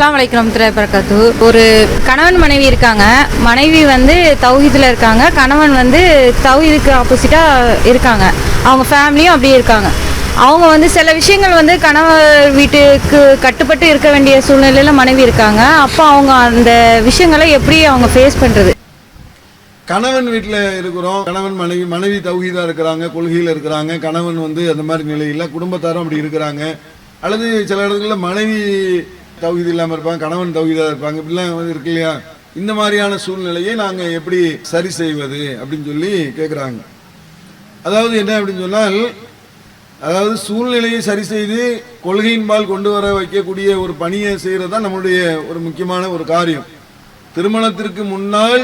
அஸ்லாம் வலைக்கம் திரைப்பரக்கத்து ஒரு கணவன் மனைவி இருக்காங்க. மனைவி வந்து தௌஹீதில் இருக்காங்க. கணவன் வந்து தௌஹீதுக்கு ஆப்போசிட்டாக இருக்காங்க. அவங்க ஃபேமிலியும் அப்படியே இருக்காங்க. அவங்க வந்து சில விஷயங்கள் வந்து கணவர் வீட்டுக்கு கட்டுப்பட்டு இருக்க வேண்டிய சூழ்நிலையில் மனைவி இருக்காங்க. அப்போ அவங்க அந்த விஷயங்களை எப்படி அவங்க ஃபேஸ் பண்ணுறது கணவன் வீட்டில் இருக்கிறோம். கணவன் மனைவி மனைவி தௌஹீதா இருக்கிறாங்க கொள்கையில் இருக்கிறாங்க. கணவன் வந்து அந்த மாதிரி நிலையில் குடும்பத்தாரும் அப்படி இருக்கிறாங்க. அல்லது சில இடங்களில் மனைவி தகுதி இல்லாமல் இருப்பாங்க கணவன் தகுதியாக இருப்பாங்க இப்படிலாம் வந்து இருக்கு இல்லையா? இந்த மாதிரியான சூழ்நிலையை நாங்கள் எப்படி சரி செய்வது அப்படின்னு சொல்லி கேட்குறாங்க அதாவது என்ன அப்படின்னு சொன்னால் அதாவது சூழ்நிலையை சரி செய்து கொள்கையின்பால் கொண்டு வர வைக்கக்கூடிய ஒரு பணியை செய்கிறது தான் நம்மளுடைய ஒரு முக்கியமான ஒரு காரியம். திருமணத்திற்கு முன்னால்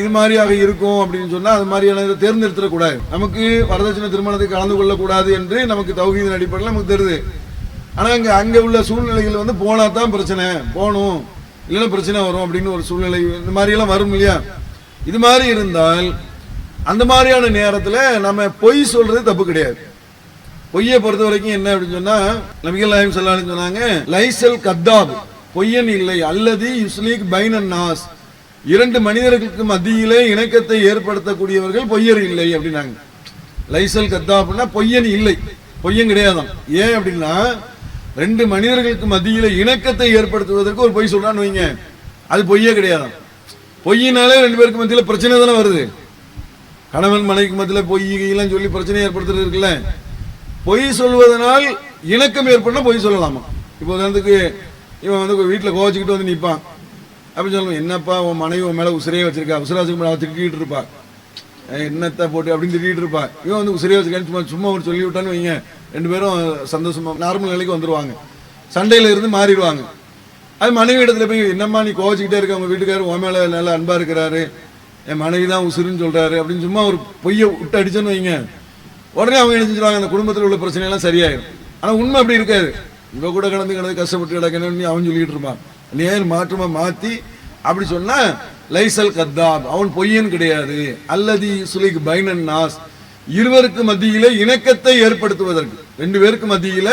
இது மாதிரியாக இருக்கும் அப்படின்னு சொன்னால் அது மாதிரியான இதை தேர்ந்தெடுத்துடக்கூடாது நமக்கு வரதட்சணை திருமணத்தை கலந்து கொள்ளக்கூடாது என்று நமக்கு தௌஹீதின் அடிப்படையில் நமக்கு தெரியுது. ஆனால் அங்கே அங்கே உள்ள சூழ்நிலைகள் வந்து போனால் தான் பிரச்சனை. போகணும். இல்லைன்னா பிரச்சனை வரும் அப்படின்னு ஒரு சூழ்நிலை இந்த மாதிரியெல்லாம் வரும் இல்லையா? இது மாதிரி இருந்தால் அந்த மாதிரியான நேரத்தில் நம்ம பொய் சொல்றது தப்பு கிடையாது. பொய்யை பொறுத்த வரைக்கும் என்ன அப்படின்னு சொன்னால் நபிகள் நாயம் சொல்லான்னு சொன்னாங்க லைசல் கத்தாப். பொய்யன் இல்லை. அல்லது யுஸ்லீக் பைனன் நாஸ். இரண்டு மனிதர்களுக்கு மத்தியிலே இணக்கத்தை ஏற்படுத்தக்கூடியவர்கள் பொய்யர் இல்லை அப்படின்னாங்க. லைசல் கத்தாப்னா பொய்யன் இல்லை. பொய்யன் கிடையாதான் ஏன் அப்படின்னா ரெண்டு மனிதர்களுக்கு மத்தியில் இணக்கத்தை ஏற்படுத்துவதற்கு ஒரு பொய் சொல்றான்னு வைங்க. அது பொய்யே கிடையாது. பொய்யினாலே ரெண்டு பேருக்கு மத்தியில பிரச்சனை தானே வருது. கணவன் மனைவிக்கு மத்தியில் பொய் எல்லாம் சொல்லி பிரச்சனை ஏற்படுத்துறது இருக்குல்ல. பொய் சொல்வதனால் இணக்கம் ஏற்படணும் பொய் சொல்லலாமா? இப்போ உதாரணத்துக்கு இவன் வந்து வீட்டில் கோவச்சுக்கிட்டு வந்து நிற்பான் அப்படின்னு சொல்லுவான் என்னப்பா உன் மனைவி உன் மேலே உசிரையே வச்சிருக்கா? உசிரா மேலே அவள் திட்டிகிட்டு இருப்பா. என்னத்தை போட்டு அப்படின்னு திட்டிகிட்டு இருப்பா. இவன் வந்து சரியா வச்சிருக்கான்னு சும்மா சும்மா ஒரு சொல்லி விட்டான்னு வைங்க. ரெண்டு பேரும் சந்தோஷமா நார்மல் நிலைக்கு வந்துருவாங்க. சண்டையில இருந்து மாறிடுவாங்க. அது மனைவி இடத்துல போய் என்னம்மா நீ கோவச்சிக்கிட்டே இருக்க? உங்க வீட்டுக்காரர் உன் மேல நல்லா அன்பா இருக்கிறாரு. என் மனைவி தான் உசுருன்னு சொல்றாரு. அப்படின்னு சும்மா ஒரு பொய்யை விட்டு அடிச்சோன்னு வைங்க. உடனே அவங்க என்ன செஞ்சிருவாங்க? அந்த குடும்பத்தில் உள்ள பிரச்சனை எல்லாம் சரியாயிரும். ஆனா உண்மை அப்படி இருக்காது. இவ கூட கடந்து கிடந்து கஷ்டப்பட்டு கிடக்கணும்னு அவன் சொல்லிட்டு இருப்பான். நேர் மாற்றமா மாத்தி அப்படி சொன்னா லைசல் கத்தாப். அவன் பொய்யன் கிடையாது. அல்லது சுலிக் பைனன் நாஸ். இருவருக்கு மத்தியில இணக்கத்தை ஏற்படுத்துவதற்கு. ரெண்டு பேருக்கு மத்தியில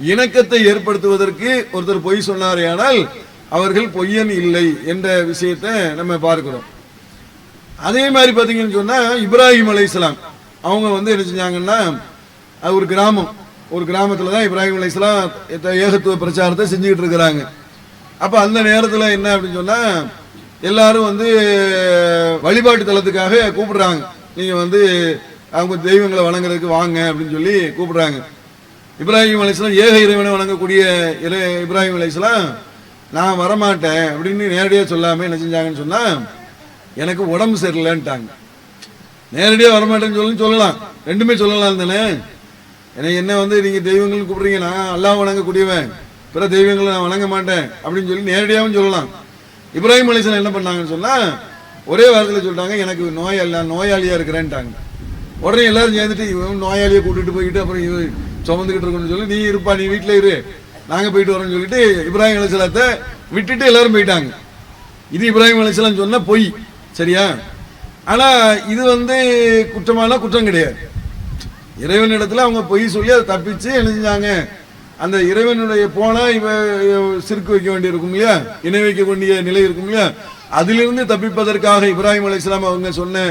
இணக்கத்தை ஏற்படுத்துவதற்கு ஒருத்தர் பொய் சொன்னாரே ஆனால் அவர்கள் பொய்யன் இல்லை என்ற விஷயத்தை நம்ம பார்க்கிறோம். அதே மாதிரி பார்த்தீங்கன்னு சொன்னா இப்ராஹிம் அலைஹிஸ்ஸலாம். அவங்க வந்து என்ன செஞ்சாங்கன்னா அது ஒரு கிராமம். ஒரு கிராமத்துல தான் இப்ராஹிம் அலைஸ்லாம் இந்த ஏகத்துவ பிரச்சாரத்தை செஞ்சுக்கிட்டு இருக்கிறாங்க. அப்ப அந்த நேரத்துல என்ன அப்படின்னு சொன்னா எல்லாரும் வந்து வழிபாட்டு தலத்துக்காக கூப்பிடுறாங்க. நீங்க வந்து அவங்க தெய்வங்களை வணங்குறதுக்கு வாங்க அப்படின்னு சொல்லி கூப்பிடுறாங்க. இப்ராஹிம் அலிஸ்லாம் ஏக இறைவனை வணங்கக்கூடிய இறை இப்ராஹிம் அலிஸ்லாம் நான் வரமாட்டேன் அப்படின்னு நேரடியாக சொல்லாமல் என்ன செஞ்சாங்கன்னு சொன்னால் எனக்கு உடம்பு சரியில்லைன்ட்டாங்க. நேரடியாக வரமாட்டேன்னு சொல்லி சொல்லலாம். ரெண்டுமே சொல்லலாம் தானே? எனக்கு என்ன வந்து நீங்கள் தெய்வங்கள் கூப்பிட்றீங்க நான் அல்லாஹ் வணங்கக்கூடியவன். பிற தெய்வங்களை நான் வணங்க மாட்டேன் அப்படின்னு சொல்லி நேரடியாகவும் சொல்லலாம். இப்ராஹிம் அலிஸ்லாம் என்ன பண்ணாங்கன்னு சொன்னால் ஒரே வாரத்தில் சொல்லிட்டாங்க எனக்கு நோய் அல்ல நோயாளியாக இருக்கிறேன்ட்டாங்க. உடனே எல்லாரும் சேர்ந்துட்டு இவன் நோயாளியை கூட்டிகிட்டு போயிட்டு அப்புறம் இவன் சுமந்துக்கிட்டு இருக்கணும்னு சொல்லி நீ இருப்பா நீ வீட்டில் இரு நாங்கள் போயிட்டு வரோம்னு சொல்லிட்டு இப்ராஹிம் அலிஸ்லாத்தை விட்டுட்டு எல்லாரும் போயிட்டாங்க. இது இப்ராஹிம் அலிஸ்லாம் சொன்னால் பொய் சரியா? ஆனால் இது வந்து குற்றமான குற்றம் கிடையாது. இறைவனிடத்துல அவங்க பொய் சொல்லி அதை தப்பிச்சு என்ன செஞ்சாங்க? அந்த இறைவனுடைய போனா இவ சிறுக்கு வைக்க வேண்டியிருக்கும் இல்லையா? இணை வைக்க வேண்டிய நிலை இருக்கும் இல்லையா? அதிலிருந்து தப்பிப்பதற்காக இப்ராஹிம் அலிஸ்லாம் அவங்க சொன்ன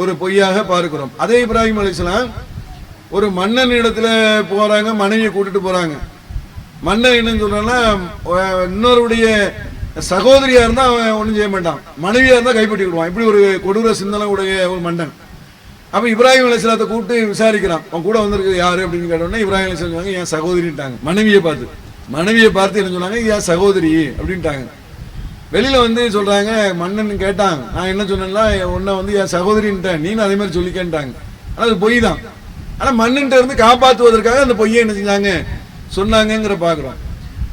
ஒரு பொய்யாக பார்க்கிறோம். அதே இப்ராஹிம் அலிஸ்லாம் ஒரு மன்னன் இடத்துல போறாங்க மனைவியை கூட்டிட்டு போறாங்க. மன்னன் என்னன்னு சொல்றான்னா இன்னொருடைய சகோதரியா இருந்தா அவன் ஒண்ணும் செய்ய மாட்டான். மனைவியா இருந்தா கைப்பற்றி விடுவான் இப்படி ஒரு கொடூர சிந்தனை உடைய ஒரு மன்னன். அப்ப இப்ராஹிம் அலிஸ்லாத்தை கூப்பிட்டு விசாரிக்கிறான். அவன் கூட வந்திருக்கு யாரு? அப்படின்னு கேட்டோன்னே இப்ராஹிம் அலிஸ்லாம் சொன்னாங்க என் சகோதரின்ட்டாங்க. மனைவியை பார்த்து. மனைவியை பார்த்து என்ன சொன்னாங்க? என் சகோதரி அப்படின்ட்டாங்க. வெளியில வந்து சொல்றாங்க மன்னன் கேட்டான். நான் என்ன சொன்னேன்னா உன்னை வந்து என் சகோதரின்ட்டேன். நீனும் அதே மாதிரி சொல்லிக்கேன்ட்டாங்க. ஆனால் அது பொய் தான். ஆனா மன்னன்ட்ட இருந்து காப்பாற்றுவதற்காக அந்த பொய்யை என்ன செஞ்சாங்க? சொன்னாங்கங்கிற பாக்குறோம்.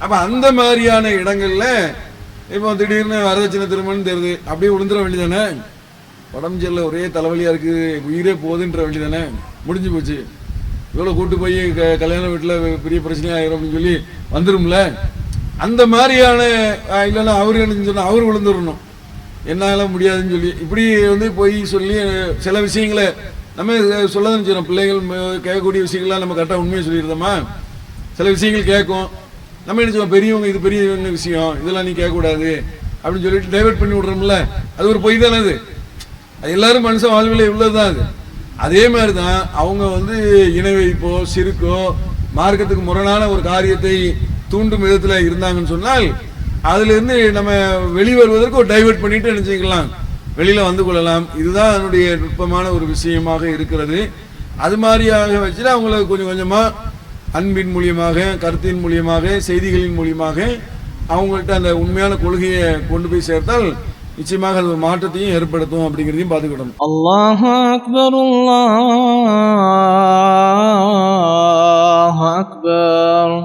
அப்ப அந்த மாதிரியான இடங்கள்ல இப்போ திடீர்னு வரதட்சணை திருமணம் தெரியுது. அப்படியே விழுந்துட வேண்டியதானே உடம்பு சரியில்லை ஒரே தலைவலியாக இருக்குது உயிரே போகுதுன்ற வேண்டியதானே முடிஞ்சு போச்சு. இவ்வளோ கூட்டு போய் க- கல்யாண வீட்டில் பெரிய பிரச்சனை ஆயிரும் அப்படின்னு சொல்லி வந்துடும்ல அந்த மாதிரியான இல்லைன்னா அவர் என்ன சொன்னால் அவர் விழுந்துடணும் என்னால முடியாதுன்னு சொல்லி. இப்படி வந்து போய் சொல்லி சில விஷயங்களை நம்ம சொல்ல தான் பிள்ளைகள் கேட்கக்கூடிய விஷயங்கள்லாம் நம்ம கரெக்டாக உண்மையை சொல்லியிருந்தோமா சில விஷயங்கள் கேட்கும். நம்ம என்ன சொல்லுவோம் பெரியவங்க இது பெரியவங்க விஷயம். இதெல்லாம் நீ கேட்கக்கூடாது. அப்படின்னு சொல்லிட்டு டைவெர்ட் பண்ணி விடுறோம்ல. அது ஒரு பொய் தானே அது. அது எல்லாரும் மனுஷன் வாழ்விலே இவ்வளோதான் அது. அதே மாதிரி தான் அவங்க வந்து இணை வைப்போ சிறுக்கோ மார்க்கத்துக்கு முரணான ஒரு காரியத்தை தூண்டும் விதத்தில் இருந்தாங்கன்னு சொன்னால் அதுலேருந்து நம்ம வெளிவருவதற்கு ஒரு டைவர்ட் பண்ணிட்டு நினச்சிக்கலாம். வெளியில் வந்து கொள்ளலாம். இதுதான் அதனுடைய நுட்பமான ஒரு விஷயமாக இருக்கிறது. அது மாதிரியாக வச்சுட்டு அவங்கள கொஞ்சம் கொஞ்சமாக அன்பின் மூலியமாக கருத்தின் மூலியமாக செய்திகளின் மூலியமாக அவங்கள்ட்ட அந்த உண்மையான கொள்கையை கொண்டு போய் சேர்த்தால் நிச்சயமாக அது மாற்றத்தையும் ஏற்படுத்தும் அப்படிங்கிறதையும் பார்த்துக்கிடணும். அல்லாஹ் அக்பர் அல்லாஹ் அக்பர்.